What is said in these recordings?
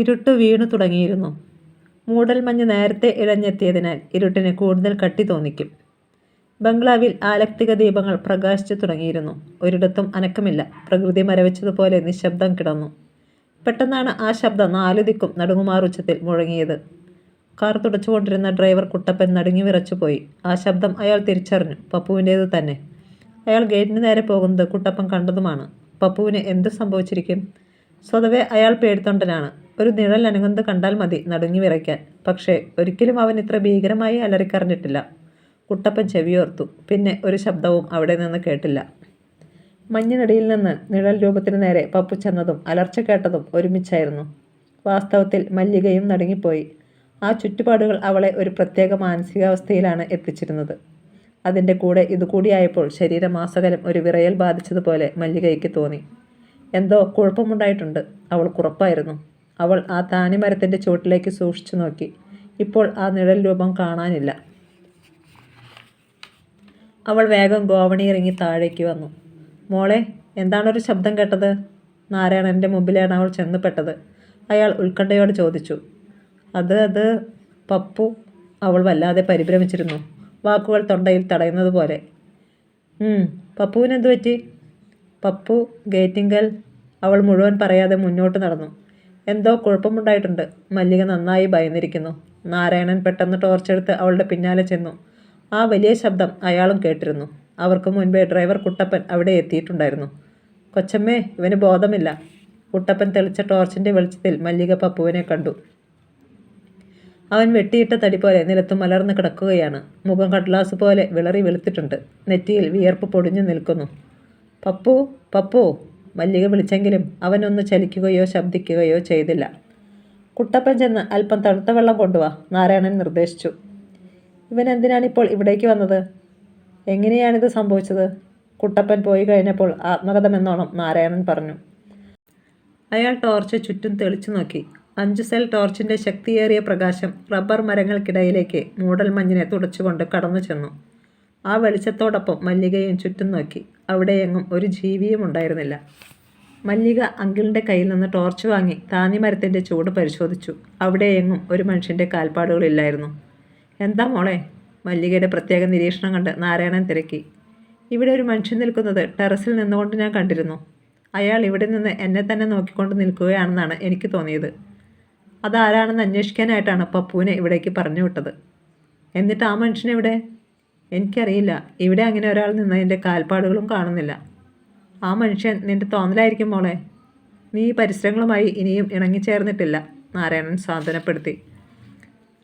ഇരുട്ട് വീണു തുടങ്ങിയിരുന്നു. മൂടൽമഞ്ഞ് നേരത്തെ ഇഴഞ്ഞെത്തിയതിനാൽ ഇരുട്ടിന് കൂടുതൽ കട്ടി തോന്നിക്കും. ബംഗ്ലാവിൽ ആലക്തിക ദീപങ്ങൾ പ്രകാശിച്ചു തുടങ്ങിയിരുന്നു. ഒരിടത്തും അനക്കമില്ല. പ്രകൃതി മരവിച്ചതുപോലെ നിശബ്ദം കിടന്നു. പെട്ടെന്നാണ് ആ ശബ്ദം നാലു ദിക്കും നടുങ്ങുമാറുച്ചത്തിൽ മുഴങ്ങിയത്. കാർ തുടച്ചുകൊണ്ടിരുന്ന ഡ്രൈവർ കുട്ടപ്പൻ നടുങ്ങി വിറച്ചുപോയി ആ ശബ്ദം അയാൾ തിരിച്ചറിഞ്ഞു. പപ്പുവിന്റേത് തന്നെ. അയാൾ ഗേറ്റിന് നേരെ പോകുന്നത് കുട്ടപ്പൻ കണ്ടതുമാണ്. പപ്പുവിന് എന്ത് സംഭവിച്ചിരിക്കും? സ്വതവേ അയാൾ പേടിത്തൊണ്ടനാണ് ഒരു നിഴൽ അനങ്ങുന്നത് കണ്ടാൽ മതി നടുങ്ങി വിറയ്ക്കാൻ. പക്ഷേ ഒരിക്കലും അവൻ ഇത്ര ഭീകരമായി അലറിക്കറിഞ്ഞിട്ടില്ല കുട്ടപ്പൻ ചെവിയോർത്തു പിന്നെ ഒരു ശബ്ദവും അവിടെ നിന്ന് കേട്ടില്ല. മഞ്ഞിനടിയിൽ നിന്ന് നിഴൽ രൂപത്തിന് നേരെ പപ്പു ചെന്നതും അലർച്ച കേട്ടതും ഒരുമിച്ചായിരുന്നു. വാസ്തവത്തിൽ മല്ലികയും നടുങ്ങിപ്പോയി. ആ ചുറ്റുപാടുകൾ അവളെ ഒരു പ്രത്യേക മാനസികാവസ്ഥയിലാണ് എത്തിച്ചിരുന്നത്. അതിന്റെ കൂടെ ഇതുകൂടിയായപ്പോൾ ശരീരമാസകലം ഒരു വിറയൽ ബാധിച്ചതുപോലെ മല്ലികയ്ക്ക് തോന്നി. എന്തോ കുഴപ്പമുണ്ടായിട്ടുണ്ട്. അവൾക്കുറപ്പായിരുന്നു അവൾ ആ താനിമരത്തിന്റെ ചുവട്ടിലേക്ക് സൂക്ഷിച്ചു നോക്കി. ഇപ്പോൾ ആ നിഴൽ രൂപം കാണാനില്ല. അവൾ വേഗം ഗോവണി ഇറങ്ങി താഴേക്ക് വന്നു. മോളെ എന്താണൊരു ശബ്ദം കേട്ടത്? നാരായണന്റെ മുമ്പിലാണ് അവൾ ചെന്നപ്പെട്ടത്. അയാൾ ഉത്കണ്ഠയോട് ചോദിച്ചു. അത് അത് പപ്പു അവൾ വല്ലാതെ പരിഭ്രമിച്ചിരുന്നു. വാക്കുകൾ തൊണ്ടയിൽ തടയുന്നത് പോലെ. പപ്പുവിനെന്ത് പറ്റി? പപ്പു ഗേറ്റിങ്കൽ അവൾ മുഴുവൻ പറയാതെ മുന്നോട്ട് നടന്നു. എന്തോ കുഴപ്പമുണ്ടായിട്ടുണ്ട്. മല്ലിക നന്നായി ഭയന്നിരിക്കുന്നു. നാരായണൻ പെട്ടെന്ന് ടോർച്ചെടുത്ത് അവളുടെ പിന്നാലെ ചെന്നു. ആ വലിയ ശബ്ദം അയാളും കേട്ടിരുന്നു. അവർക്ക് മുൻപേ ഡ്രൈവർ കുട്ടപ്പൻ അവിടെ എത്തിയിട്ടുണ്ടായിരുന്നു. കൊച്ചമ്മേ ഇവന് ബോധമില്ല. കുട്ടപ്പൻ തെളിച്ച ടോർച്ചിന്റെ വെളിച്ചത്തിൽ മല്ലിക പപ്പുവിനെ കണ്ടു. അവൻ വെട്ടിയിട്ട തടി പോലെ നിലത്ത് മലർന്ന് കിടക്കുകയാണ്. മുഖം കടലാസ് പോലെ വിളറി വെളുത്തിട്ടുണ്ട്. നെറ്റിയിൽ വിയർപ്പ് പൊടിഞ്ഞു നിൽക്കുന്നു. പപ്പു പപ്പു. മല്ലിക വിളിച്ചെങ്കിലും അവനൊന്ന് ചലിക്കുകയോ ശബ്ദിക്കുകയോ ചെയ്തില്ല. കുട്ടപ്പൻ ചെന്ന് അല്പം തണുത്ത വെള്ളം കൊണ്ടുവാ നാരായണൻ നിർദ്ദേശിച്ചു. ഇവൻ എന്തിനാണിപ്പോൾ ഇവിടേക്ക് വന്നത്? എങ്ങനെയാണിത് സംഭവിച്ചത്? കുട്ടപ്പൻ പോയി കഴിഞ്ഞപ്പോൾ ആത്മകഥമെന്നോണം നാരായണൻ പറഞ്ഞു. അയാൾ ടോർച്ച് ചുറ്റും തെളിച്ചു നോക്കി. അഞ്ച് സെൽ ടോർച്ചിന്റെ ശക്തിയേറിയ പ്രകാശം റബ്ബർ മരങ്ങൾക്കിടയിലേക്ക് മൂടൽമഞ്ഞിനെ തുടച്ചുകൊണ്ട് കടന്നു ചെന്നു ആ വെളിച്ചത്തോടൊപ്പം മല്ലികയും ചുറ്റും നോക്കി. അവിടെയെങ്ങും ഒരു ജീവിയും ഉണ്ടായിരുന്നില്ല. മല്ലിക അങ്കിളിന്റെ കയ്യിൽ നിന്ന് ടോർച്ച് വാങ്ങി താന്നിമരത്തിന്റെ ചൂട് പരിശോധിച്ചു. അവിടെയെങ്ങും ഒരു മനുഷ്യന്റെ കാൽപ്പാടുകളില്ലായിരുന്നു എന്താ മോളെ? മല്ലികയുടെ പ്രത്യേക നിരീക്ഷണം കണ്ട് നാരായണൻ തിരക്കി. ഇവിടെ ഒരു മനുഷ്യൻ നിൽക്കുന്നത് ടെറസിൽ നിന്നുകൊണ്ട് ഞാൻ കണ്ടിരുന്നു. അയാൾ ഇവിടെ നിന്ന് എന്നെ തന്നെ നോക്കിക്കൊണ്ട് നിൽക്കുകയാണെന്നാണ് എനിക്ക് തോന്നിയത്. അതാരാണെന്ന് അന്വേഷിക്കാനായിട്ടാണ് പപ്പുവിനെ ഇവിടേക്ക് പറഞ്ഞു വിട്ടത്. എന്നിട്ട് ആ മനുഷ്യൻ എവിടെ? എനിക്കറിയില്ല. ഇവിടെ അങ്ങനെ ഒരാൾ നിന്നതിന്റെ കാൽപ്പാടുകളും കാണുന്നില്ല. ആ മനുഷ്യൻ നിന്റെ തോന്നലായിരിക്കും മോളെ. നീ പരിസരങ്ങളുമായി ഇനിയും ഇണങ്ങിച്ചേർന്നിട്ടില്ല. നാരായണൻ സാന്ത്വനപ്പെടുത്തി.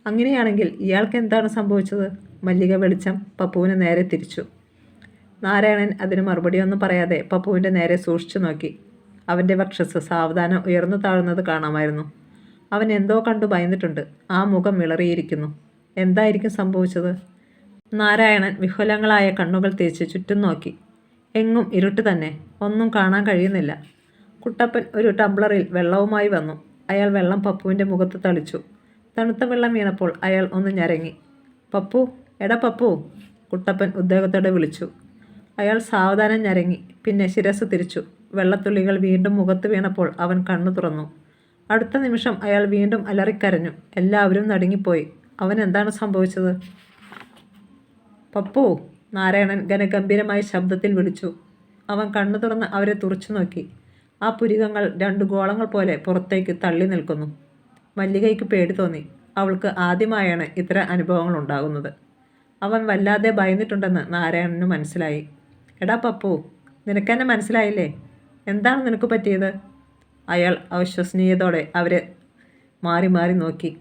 അങ്ങനെയാണെങ്കിൽ ഇയാൾക്ക് എന്താണ് സംഭവിച്ചത്? മല്ലിക വെളിച്ചം പപ്പുവിന് നേരെ തിരിച്ചു. നാരായണൻ അതിന് മറുപടിയൊന്നും പറയാതെ പപ്പുവിന്റെ നേരെ സൂക്ഷിച്ചു നോക്കി. അവന്റെ വക്ഷസ് സാവധാനം ഉയർന്നു താഴുന്നത് കാണാമായിരുന്നു. അവൻ എന്തോ കണ്ടു ഭയന്നിട്ടുണ്ട്. ആ മുഖം വിളറിയിരിക്കുന്നു എന്തായിരിക്കും സംഭവിച്ചത്? നാരായണൻ വിഹുലങ്ങളായ കണ്ണുകൾ തേച്ച് ചുറ്റും നോക്കി. എങ്ങും ഇരുട്ട് തന്നെ. ഒന്നും കാണാൻ കഴിയുന്നില്ല. കുട്ടപ്പൻ ഒരു ടംബ്ലറിൽ വെള്ളവുമായി വന്നു. അയാൾ വെള്ളം പപ്പുവിന്റെ മുഖത്ത് തളിച്ചു. തണുത്ത വെള്ളം വീണപ്പോൾ അയാൾ ഒന്ന് ഞരങ്ങി. പപ്പു എടാ പപ്പു കുട്ടപ്പൻ ഉദ്യോഗത്തോടെ വിളിച്ചു. അയാൾ സാവധാനം ഞരങ്ങി. പിന്നെ ശിരസ് തിരിച്ചു. വെള്ളത്തുള്ളികൾ വീണ്ടും മുഖത്ത് വീണപ്പോൾ അവൻ കണ്ണു തുറന്നു. അടുത്ത നിമിഷം അയാൾ വീണ്ടും അലറിക്കരഞ്ഞു. എല്ലാവരും നടുങ്ങിപ്പോയി. അവൻ എന്താണ് സംഭവിച്ചത്? പപ്പു നാരായണൻ ഘനഗംഭീരമായ ശബ്ദത്തിൽ വിളിച്ചു. അവൻ കണ്ണു തുറന്ന് അവരെ തുറച്ചു നോക്കി. ആ പുരികങ്ങൾ രണ്ട് ഗോളങ്ങൾ പോലെ പുറത്തേക്ക് തള്ളി നിൽക്കുന്നു. മല്ലികയ്ക്ക് പേടി തോന്നി. അവൾക്ക് ആദ്യമായാണ് ഇത്തരം അനുഭവങ്ങൾ ഉണ്ടാകുന്നത്. അവൻ വല്ലാതെ ഭയന്നിട്ടുണ്ടെന്ന് നാരായണന് മനസ്സിലായി. എടാ പപ്പു നിനക്കെന്നെ മനസ്സിലായില്ലേ? എന്താണ് നിനക്ക് പറ്റിയത്? അയാൾ അവിശ്വസനീയതോടെ അവരെ മാറി മാറി നോക്കി.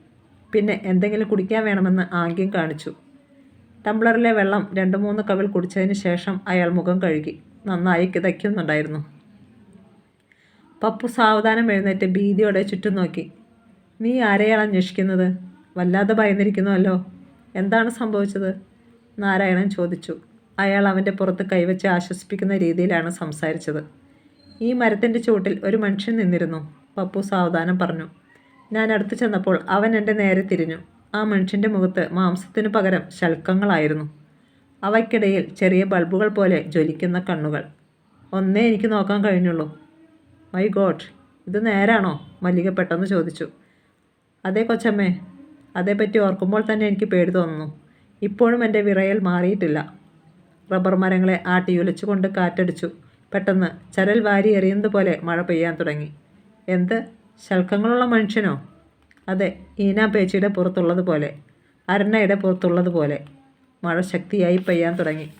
പിന്നെ എന്തെങ്കിലും കുടിക്കാൻ വേണമെന്ന് ആംഗ്യം കാണിച്ചു. ടംബ്ലറിലെ വെള്ളം രണ്ട് മൂന്ന് കവിൾ കുടിച്ചതിന് ശേഷം അയാൾ മുഖം കഴുകി നന്നായി കിതയ്ക്കുന്നുണ്ടായിരുന്നു. പപ്പു സാവധാനം എഴുന്നേറ്റ് ഭീതിയോടെ ചുറ്റും നോക്കി. നീ ആരെയാണ് അന്വേഷിക്കുന്നത്? വല്ലാതെ ഭയന്നിരിക്കുന്നുവല്ലോ. എന്താണ് സംഭവിച്ചത്? നാരായണൻ ചോദിച്ചു. അയാൾ അവന്റെ പുറത്ത് കൈവച്ച് ആശ്വസിപ്പിക്കുന്ന രീതിയിലാണ് സംസാരിച്ചത്. ഈ മരത്തിന്റെ ചുവട്ടിൽ ഒരു മനുഷ്യൻ നിന്നിരുന്നു പപ്പു സാവധാനം പറഞ്ഞു. ഞാൻ അടുത്തു ചെന്നപ്പോൾ അവൻ എന്റെ നേരെ തിരിഞ്ഞു. ആ മനുഷ്യന്റെ മുഖത്ത് മാംസത്തിനു പകരം ശൽക്കങ്ങളായിരുന്നു. അവയ്ക്കിടയിൽ ചെറിയ ബൾബുകൾ പോലെ ജ്വലിക്കുന്ന കണ്ണുകൾ. ഒന്നേ എനിക്ക് നോക്കാൻ കഴിഞ്ഞുള്ളൂ. മൈ ഗോഡ് ഇത് നേരാണോ? മല്ലിക പെട്ടെന്ന് ചോദിച്ചു. അതെ കൊച്ചമ്മേ അതേപ്പറ്റി ഓർക്കുമ്പോൾ തന്നെ എനിക്ക് പേടി തോന്നുന്നു. ഇപ്പോഴും എന്റെ വിറയൽ മാറിയിട്ടില്ല. റബ്ബർ മരങ്ങളെ ആട്ടിയുലച്ചുകൊണ്ട് കാറ്റടിച്ചു. പെട്ടെന്ന് ചരൽ വാരി എറിയുന്നത് പോലെ മഴ പെയ്യാൻ തുടങ്ങി. എന്ത്? ശൽക്കങ്ങളുള്ള മനുഷ്യനോ? അതെ ഈന പേച്ചിയുടെ പുറത്തുള്ളത് പോലെ അരണയുടെ പുറത്തുള്ളത് പോലെ മഴ ശക്തിയായി പെയ്യാൻ തുടങ്ങി.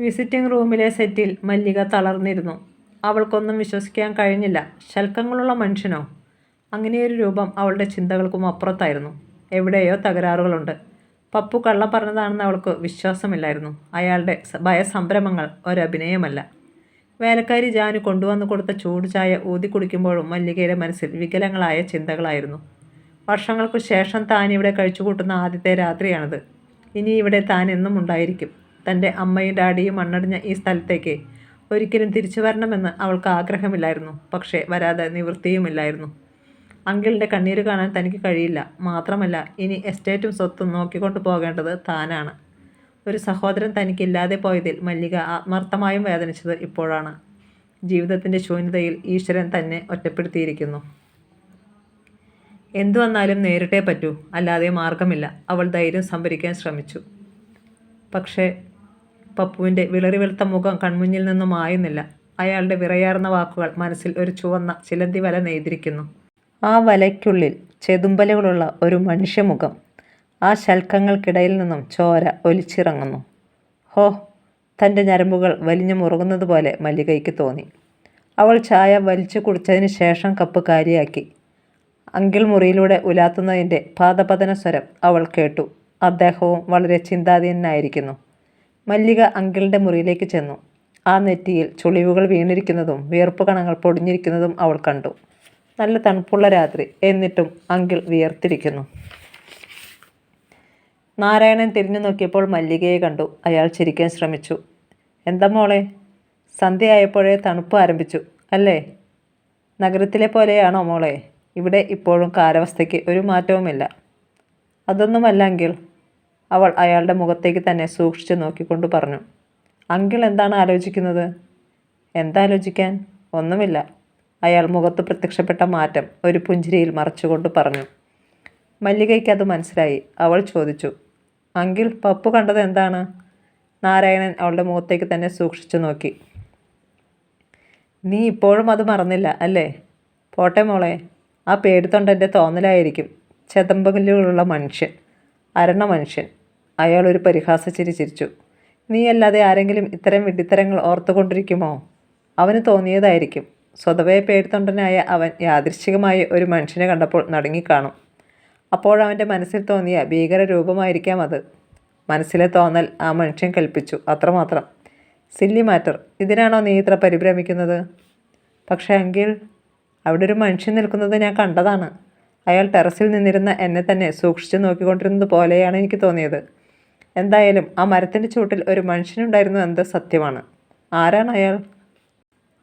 വിസിറ്റിംഗ് റൂമിലെ സെറ്റിൽ മല്ലിക തളർന്നിരുന്നു. അവൾക്കൊന്നും വിശ്വസിക്കാൻ കഴിഞ്ഞില്ല. ശൽക്കങ്ങളുള്ള മനുഷ്യനോ? അങ്ങനെയൊരു രൂപം അവളുടെ ചിന്തകൾക്കും അപ്പുറത്തായിരുന്നു. എവിടെയോ തകരാറുകളുണ്ട്. പപ്പു കള്ളം പറഞ്ഞതാണെന്ന് അവൾക്ക് വിശ്വാസമില്ലായിരുന്നു. അയാളുടെ ഭയസംരംഭങ്ങൾ ഒരഭിനയമല്ല. വേലക്കാരി ജാനു കൊണ്ടുവന്നു കൊടുത്ത ചൂട് ചായ ഊതി കുടിക്കുമ്പോഴും മല്ലികയുടെ മനസ്സിൽ വികലങ്ങളായ ചിന്തകളായിരുന്നു. വർഷങ്ങൾക്കു ശേഷം താൻ ഇവിടെ കഴിച്ചുകൂട്ടുന്ന ആദ്യത്തെ രാത്രിയാണിത്. ഇനി ഇവിടെ താൻ എന്നും ഉണ്ടായിരിക്കും. തന്റെ അമ്മയും ഡാഡിയും മണ്ണടിഞ്ഞ ഈ സ്ഥലത്തേക്ക് ഒരിക്കലും തിരിച്ചു വരണമെന്ന് അവൾക്ക് ആഗ്രഹമില്ലായിരുന്നു. പക്ഷേ വരാതെ നിവൃത്തിയുമില്ലായിരുന്നു. അങ്കിളിന്റെ കണ്ണീര് കാണാൻ തനിക്ക് കഴിയില്ല. മാത്രമല്ല ഇനി എസ്റ്റേറ്റും സ്വത്തും നോക്കിക്കൊണ്ട് പോകേണ്ടത് താനാണ്. ഒരു സഹോദരൻ തനിക്കില്ലാതെ പോയതിൽ മല്ലിക ആത്മാർത്ഥമായും വേദനിച്ചത് ഇപ്പോഴാണ്. ജീവിതത്തിന്റെ ശൂന്യതയിൽ ഈശ്വരൻ തന്നെ ഒറ്റപ്പെടുത്തിയിരിക്കുന്നു. എന്തു വന്നാലും നേരിട്ടേ പറ്റൂ അല്ലാതെ മാർഗമില്ല. അവൾ ധൈര്യം സംഭരിക്കാൻ ശ്രമിച്ചു. പക്ഷേ പപ്പുവിന്റെ വിളറി വെളുത്ത മുഖം കൺമുന്നിൽ നിന്നും മായുന്നില്ല. അയാളുടെ വിറയാർന്ന വാക്കുകൾ മനസ്സിൽ ഒരു ചുവന്ന ചിലന്തി വല നെയ്തിരിക്കുന്നു. ആ വലയ്ക്കുള്ളിൽ ചെതുമ്പലുകളുള്ള ഒരു മനുഷ്യമുഖം ആ ശൽക്കങ്ങൾക്കിടയിൽ നിന്നും ചോര ഒലിച്ചിറങ്ങുന്നു. ഹോ തന്റെ ഞരമ്പുകൾ വലിഞ്ഞു മുറുകുന്നതുപോലെ മല്ലികയ്ക്ക് തോന്നി. അവൾ ചായ വലിച്ചു കുടിച്ചതിന് ശേഷം കപ്പ് കാരിയാക്കി. അങ്കിൾ മുറിയിലൂടെ ഉലാത്തുന്നതിന്റെ പാദപതന സ്വരം അവൾ കേട്ടു. അദ്ദേഹവും വളരെ ചിന്താധീനനായിരിക്കുന്നു. മല്ലിക അങ്കിളിന്റെ മുറിയിലേക്ക് ചെന്നു. ആ നെറ്റിയിൽ ചുളിവുകൾ വീണിരിക്കുന്നതും വിയർപ്പ് കണങ്ങൾ പൊടിഞ്ഞിരിക്കുന്നതും അവൾ കണ്ടു. നല്ല തണുപ്പുള്ള രാത്രി എന്നിട്ടും അങ്കിൾ വിയർത്തിരിക്കുന്നു. നാരായണൻ തിരിഞ്ഞു നോക്കിയപ്പോൾ മല്ലികയെ കണ്ടു. അയാൾ ചിരിക്കാൻ ശ്രമിച്ചു. എന്താ മോളെ? സന്ധ്യയായപ്പോഴേ തണുപ്പ് ആരംഭിച്ചു അല്ലേ? നഗരത്തിലെ പോലെയാണോ മോളെ? ഇവിടെ ഇപ്പോഴും കാലാവസ്ഥയ്ക്ക് ഒരു മാറ്റവുമില്ല. അതൊന്നുമല്ലെങ്കിൽ അവൾ അയാളുടെ മുഖത്തേക്ക് തന്നെ സൂക്ഷിച്ചു നോക്കിക്കൊണ്ട് പറഞ്ഞു. അങ്കിൾ എന്താണ് ആലോചിക്കുന്നത്? എന്താലോചിക്കാൻ ഒന്നുമില്ല. അയാൾ മുഖത്ത് പ്രത്യക്ഷപ്പെട്ട മാറ്റം ഒരു പുഞ്ചിരിയിൽ മറച്ചുകൊണ്ട് പറഞ്ഞു. മല്ലികയ്ക്ക് അത് മനസ്സിലായി. അവൾ ചോദിച്ചു അങ്കിൾ പപ്പു കണ്ടത് എന്താണ്? നാരായണൻ അവളുടെ മുഖത്തേക്ക് തന്നെ സൂക്ഷിച്ചു നോക്കി. നീ ഇപ്പോഴും അത് മറന്നില്ല അല്ലേ? പോട്ടെ മോളെ ആ പേടിത്തൊണ്ടെന്റെ തോന്നലായിരിക്കും. ചെതമ്പകലുള്ള മനുഷ്യൻ അരണ മനുഷ്യൻ. അയാൾ ഒരു പരിഹാസച്ചിരി ചിരിച്ചു. നീ അല്ലാതെ ആരെങ്കിലും ഇത്തരം വിഡിത്തരങ്ങൾ ഓർത്തുകൊണ്ടിരിക്കുമോ? അവന് തോന്നിയതായിരിക്കും. സ്വതവേ പേടിത്തൊണ്ടനായ അവൻ യാദൃശ്ചികമായി ഒരു മനുഷ്യനെ കണ്ടപ്പോൾ നടുങ്ങിക്കാണും. അപ്പോഴവന്റെ മനസ്സിൽ തോന്നിയ ഭീകര രൂപമായിരിക്കാം അത്. മനസ്സിലെ തോന്നൽ ആ മനുഷ്യൻ കൽപ്പിച്ചു അത്രമാത്രം. സില്ലി മാറ്റർ ഇതിനാണോ നീ ഇത്ര പരിഭ്രമിക്കുന്നത്? പക്ഷേ എങ്കിൽ അവിടെ ഒരു മനുഷ്യൻ നിൽക്കുന്നത് ഞാൻ കണ്ടതാണ്. അയാൾ ടെറസിൽ നിന്നിരുന്ന എന്നെ തന്നെ സൂക്ഷിച്ചു നോക്കിക്കൊണ്ടിരുന്നത് പോലെയാണ് എനിക്ക് തോന്നിയത്. എന്തായാലും ആ മരത്തിന്റെ ചൂട്ടിൽ ഒരു മനുഷ്യനുണ്ടായിരുന്നു എന്നത് സത്യമാണ്. ആരാണ് അയാൾ?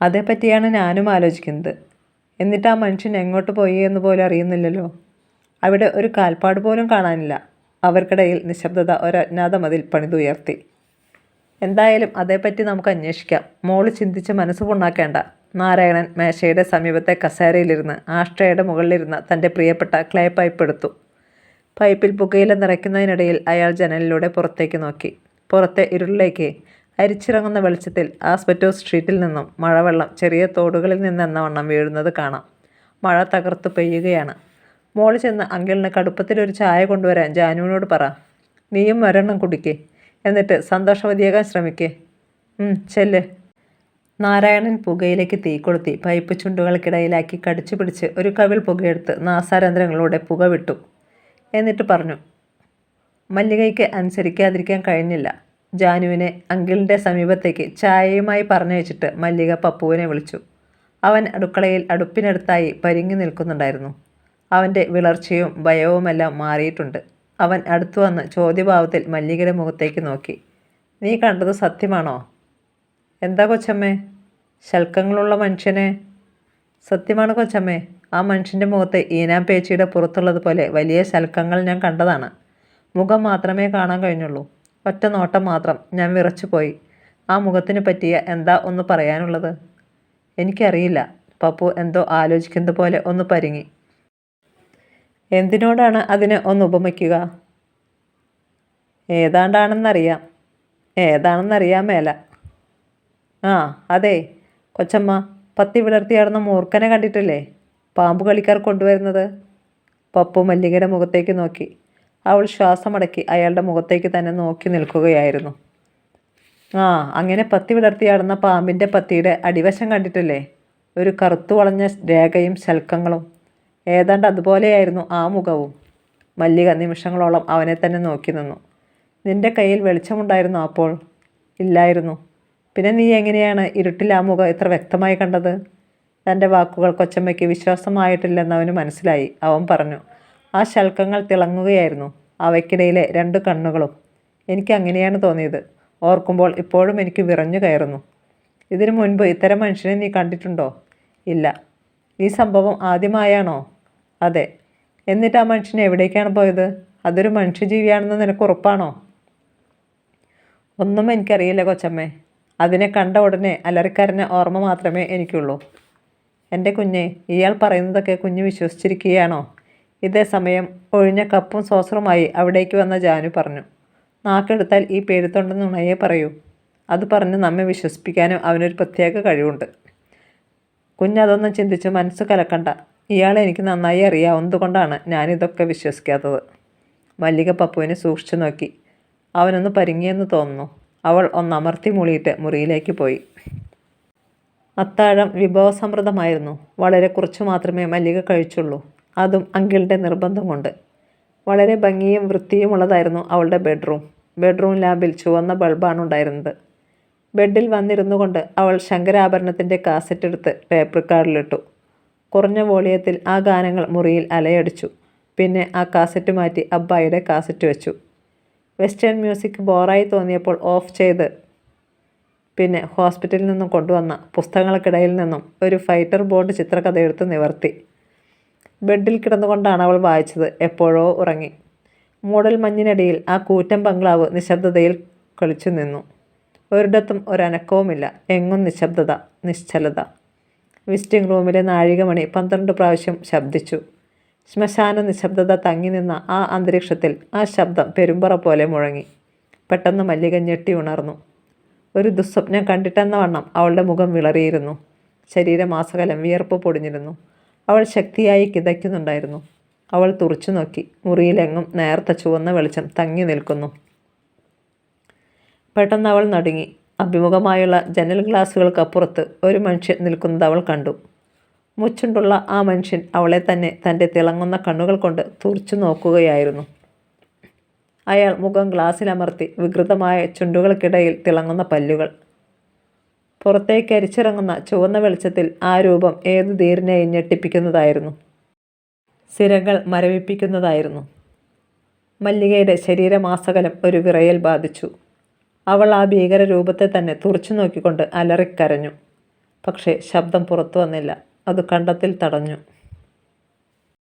അതേപ്പറ്റിയാണ് ഞാനും ആലോചിക്കുന്നത്. എന്നിട്ട് ആ മനുഷ്യൻ എങ്ങോട്ട് പോയി എന്ന് പോലും അറിയുന്നില്ലല്ലോ. അവിടെ ഒരു കാൽപ്പാട് പോലും കാണാനില്ല. അവർക്കിടയിൽ നിശബ്ദത ഒരു അജ്ഞാത മതിൽ പണിതുയർത്തി. എന്തായാലും അതേപ്പറ്റി നമുക്ക് അന്വേഷിക്കാം. മോൾ ചിന്തിച്ച് മനസ്സ് പുണ്ണാക്കേണ്ട. നാരായണൻ മേശയുടെ സമീപത്തെ കസേരയിലിരുന്ന് ആഷ്ട്രയുടെ മുകളിലിരുന്ന തന്റെ പ്രിയപ്പെട്ട ക്ലേ പൈപ്പ് എടുത്തു. പൈപ്പിൽ പുകയില നിറയ്ക്കുന്നതിനിടയിൽ അയാൾ ജനലിലൂടെ പുറത്തേക്ക് നോക്കി. പുറത്തെ ഇരുളിലേക്ക് അരിച്ചിറങ്ങുന്ന വെളിച്ചത്തിൽ ആസ്പെറ്റോ സ്ട്രീറ്റിൽ നിന്നും മഴവെള്ളം ചെറിയ തോടുകളിൽ നിന്നെന്ന വണ്ണം വീഴുന്നത് കാണാം. മഴ തകർത്തു പെയ്യുകയാണ്. മോൾ ചെന്ന് അങ്കിളിന് കടുപ്പത്തിലൊരു ചായ കൊണ്ടുവരാൻ ജാനുവിനോട് പറ. നീയും ഒരെണ്ണം കുടിക്കേ. എന്നിട്ട് സന്തോഷവതിയാകാൻ ശ്രമിക്കേ. ചെല്ല്. നാരായണൻ പുകയിലേക്ക് തീ കൊളുത്തി പൈപ്പ് ചുണ്ടുകൾക്കിടയിലാക്കി കടിച്ചു പിടിച്ച് ഒരു കവിൾ പുകയെടുത്ത് നാസാരന്ധ്രങ്ങളിലൂടെ പുക വിട്ടു. എന്നിട്ട് പറഞ്ഞു മല്ലികയ്ക്ക് അനുസരിക്കാതിരിക്കാൻ കഴിഞ്ഞില്ല. ജാനുവിനെ അങ്കിളിന്റെ സമീപത്തേക്ക് ചായയുമായി പറഞ്ഞയച്ചിട്ട് മല്ലിക പപ്പുവിനെ വിളിച്ചു. അവൻ അടുക്കളയിൽ അടുപ്പിനടുത്തായി പരിങ്ങി നിൽക്കുന്നുണ്ടായിരുന്നു. അവന്റെ വിളർച്ചയും ഭയവുമെല്ലാം മാറിയിട്ടുണ്ട്. അവൻ അടുത്തു വന്ന് ചോദ്യഭാവത്തിൽ മല്ലികയുടെ മുഖത്തേക്ക് നോക്കി. നീ കണ്ടത് സത്യമാണോ? എന്താ കൊച്ചമ്മേ? ശൽക്കങ്ങളുള്ള മനുഷ്യനെ. സത്യമാണ് കൊച്ചമ്മേ. ആ മനുഷ്യന്റെ മുഖത്ത് ഈനാം പേച്ചിയുടെ പുറത്തുള്ളത് പോലെ വലിയ ശൽക്കങ്ങൾ ഞാൻ കണ്ടതാണ്. മുഖം മാത്രമേ കാണാൻ കഴിഞ്ഞുള്ളൂ. ഒറ്റ നോട്ടം മാത്രം ഞാൻ വിറച്ചുപോയി ആ മുഖത്തിന് പറ്റിയ എന്താ ഒന്ന് പറയാനുള്ളത്? എനിക്കറിയില്ല. പപ്പു എന്തോ ആലോചിക്കുന്നത് പോലെ ഒന്ന് പരിങ്ങി. എന്തിനോടാണ് അതിനെ ഒന്ന് ഉപമിക്കുക? ഏതാണ്ടാണെന്നറിയാം. ഏതാണെന്നറിയാൻ മേല. ആ അതെ. കൊച്ചമ്മ പത്തി വിളർത്തിയാടുന്ന മൂർഖനെ കണ്ടിട്ടില്ലേ? പാമ്പ് കളിക്കാർ കൊണ്ടുവരുന്നത്? പപ്പു മല്ലികയുടെ മുഖത്തേക്ക് നോക്കി. അവൾ ശ്വാസമടക്കി അയാളുടെ മുഖത്തേക്ക് തന്നെ നോക്കി നിൽക്കുകയായിരുന്നു. ആ അങ്ങനെ പത്തി വിളർത്തിയാടുന്ന പാമ്പിന്റെ പത്തിയുടെ അടിവശം കണ്ടിട്ടില്ലേ? ഒരു കറുത്തു വളഞ്ഞ രേഖയും ശൽക്കങ്ങളും. ഏതാണ്ട് അതുപോലെയായിരുന്നു ആ മുഖവും. മല്ലിക നിമിഷങ്ങളോളം അവനെ തന്നെ നോക്കി നിന്നു. നിന്റെ കയ്യിൽ വെളിച്ചമുണ്ടായിരുന്നു അപ്പോൾ? ഇല്ലായിരുന്നു. പിന്നെ നീ എങ്ങനെയാണ് ഇരുട്ടിൽ ആ മുഖം ഇത്ര വ്യക്തമായി കണ്ടത്? തന്റെ വാക്കുകൾ കൊച്ചമ്മയ്ക്ക് വിശ്വാസമായിട്ടില്ലെന്ന് അവന് മനസ്സിലായി അവൻ പറഞ്ഞു. ആ ശൽക്കങ്ങൾ തിളങ്ങുകയായിരുന്നു അവയ്ക്കിടയിലെ രണ്ട് കണ്ണുകളും. എനിക്ക് അങ്ങനെയാണ് തോന്നിയത്. ഓർക്കുമ്പോൾ ഇപ്പോഴും എനിക്ക് വിറഞ്ഞു കയറുന്നു. ഇതിനു മുൻപ് ഇത്തരം മനുഷ്യനെ നീ കണ്ടിട്ടുണ്ടോ? ഇല്ല. ഈ സംഭവം ആദ്യമായാണോ? അതെ. എന്നിട്ട് ആ മനുഷ്യൻ എവിടേക്കാണ് പോയത്? അതൊരു മനുഷ്യജീവിയാണെന്ന് നിനക്ക് ഉറപ്പാണോ? ഒന്നും എനിക്കറിയില്ല കൊച്ചമ്മേ. അതിനെ കണ്ട ഉടനെ അലറിക്കാരനെ ഓർമ്മ മാത്രമേ എനിക്കുള്ളൂ. എന്റെ കുഞ്ഞെ ഇയാൾ പറയുന്നതൊക്കെ കുഞ്ഞ് വിശ്വസിച്ചിരിക്കുകയാണോ? ഇതേ സമയം ഒഴിഞ്ഞ കപ്പും സോസറുമായി അവിടേക്ക് വന്ന ജാനു പറഞ്ഞു നാക്കെടുത്താൽ ഈ പേരുത്തൊണ്ടെന്ന് നുണയെ പറയൂ. അത് പറഞ്ഞ് നമ്മെ വിശ്വസിപ്പിക്കാനും അവനൊരു പ്രത്യേക കഴിവുണ്ട്. കുഞ്ഞതൊന്നും ചിന്തിച്ച് മനസ്സ് കലക്കണ്ട. ഇയാളെ എനിക്ക് നന്നായി അറിയാവുന്നതുകൊണ്ടാണ് ഞാനിതൊക്കെ വിശ്വസിക്കാത്തത്. മല്ലിക പപ്പുവിനെ സൂക്ഷിച്ചു നോക്കി. അവനൊന്ന് പരിങ്ങിയെന്ന് തോന്നുന്നു. അവൾ ഒന്നമർത്തി മൂളിയിട്ട് മുറിയിലേക്ക് പോയി. അത്താഴം വിഭവസമൃദ്ധമായിരുന്നു. വളരെ കുറച്ച് മാത്രമേ മല്ലിക കഴിച്ചുള്ളൂ. അതും അങ്കിളുടെ നിർബന്ധം കൊണ്ട്. വളരെ ഭംഗിയും വൃത്തിയുമുള്ളതായിരുന്നു അവളുടെ ബെഡ്റൂം. ബെഡ്റൂം ലാബിൽ ചുവന്ന ബൾബാണ് ഉണ്ടായിരുന്നത് ബെഡിൽ വന്നിരുന്നു കൊണ്ട് അവൾ ശങ്കരാഭരണത്തിന്റെ കാസറ്റ് എടുത്ത് ടേപ്പ് റെക്കാർഡിലിട്ടു കുറഞ്ഞ വോളിയത്തിൽ ആ ഗാനങ്ങൾ മുറിയിൽ അലയടിച്ചു. പിന്നെ ആ കാസറ്റ് മാറ്റി അബ്ബായിയുടെ കാസറ്റ് വെച്ചു. വെസ്റ്റേൺ മ്യൂസിക് ബോറായി തോന്നിയപ്പോൾ ഓഫ് ചെയ്ത് പിന്നെ ഹോസ്പിറ്റലിൽ നിന്നും കൊണ്ടുവന്ന പുസ്തകങ്ങൾക്കിടയിൽ നിന്നും ഒരു ഫൈറ്റർ ബോർഡ് ചിത്രകഥ എടുത്ത് നിവർത്തി. ബെഡിൽ കിടന്നുകൊണ്ടാണ് അവൾ വായിച്ചത് എപ്പോഴോ ഉറങ്ങി. മൂടൽ മഞ്ഞിനടിയിൽ ആ കൂറ്റൻ ബംഗ്ലാവ് നിശബ്ദതയിൽ കളിച്ചു നിന്നു. ഒരിടത്തും ഒരനക്കവുമില്ല. എങ്ങും നിശബ്ദത നിശ്ചലത. വിസിറ്റിംഗ് റൂമിലെ നാഴികമണി പന്ത്രണ്ട് പ്രാവശ്യം ശബ്ദിച്ചു. ശ്മശാന നിശബ്ദത തങ്ങി നിന്ന ആ അന്തരീക്ഷത്തിൽ ആ ശബ്ദം പെരുമ്പറ പോലെ മുഴങ്ങി. പെട്ടെന്ന് മല്ലിക ഞെട്ടി ഉണർന്നു. ഒരു ദുസ്വപ്നം കണ്ടിട്ടെന്ന വണ്ണം അവളുടെ മുഖം വിളറിയിരുന്നു. ശരീരമാസകലം വിയർപ്പ് പൊടിഞ്ഞിരുന്നു. അവൾ ശക്തിയായി കിതയ്ക്കുന്നുണ്ടായിരുന്നു. അവൾ തുറച്ചു നോക്കി. മുറിയിലെങ്ങും നേർത്ത ചുവന്ന വെളിച്ചം തങ്ങി നിൽക്കുന്നു. പെട്ടെന്ന് അവൾ നടുങ്ങി. അഭിമുഖമായുള്ള ജനൽ ഗ്ലാസുകൾക്കപ്പുറത്ത് ഒരു മനുഷ്യൻ നിൽക്കുന്നത് അവൾ കണ്ടു. മുച്ചുണ്ടുള്ള ആ മനുഷ്യൻ അവളെ തന്നെ തന്റെ തിളങ്ങുന്ന കണ്ണുകൾ കൊണ്ട് തുറച്ചു നോക്കുകയായിരുന്നു. അയാൾ മുഖം ഗ്ലാസ്സിലമർത്തി വികൃതമായ ചുണ്ടുകൾക്കിടയിൽ തിളങ്ങുന്ന പല്ലുകൾ. പുറത്തേക്ക് അരിച്ചിറങ്ങുന്ന ചുവന്ന വെളിച്ചത്തിൽ ആ രൂപം ഏതു ധീരനെയും ഞെട്ടിപ്പിക്കുന്നതായിരുന്നു. സിരകൾ മരവിപ്പിക്കുന്നതായിരുന്നു. മല്ലികയുടെ ശരീരമാസകലം ഒരു വിറയൽ ബാധിച്ചു. അവൾ ആ ഭീകര രൂപത്തെ തന്നെ തുറച്ചു നോക്കിക്കൊണ്ട് അലറിക്കരഞ്ഞു. പക്ഷേ ശബ്ദം പുറത്തു വന്നില്ല. അത് കണ്ടത്തിൽ തടഞ്ഞു.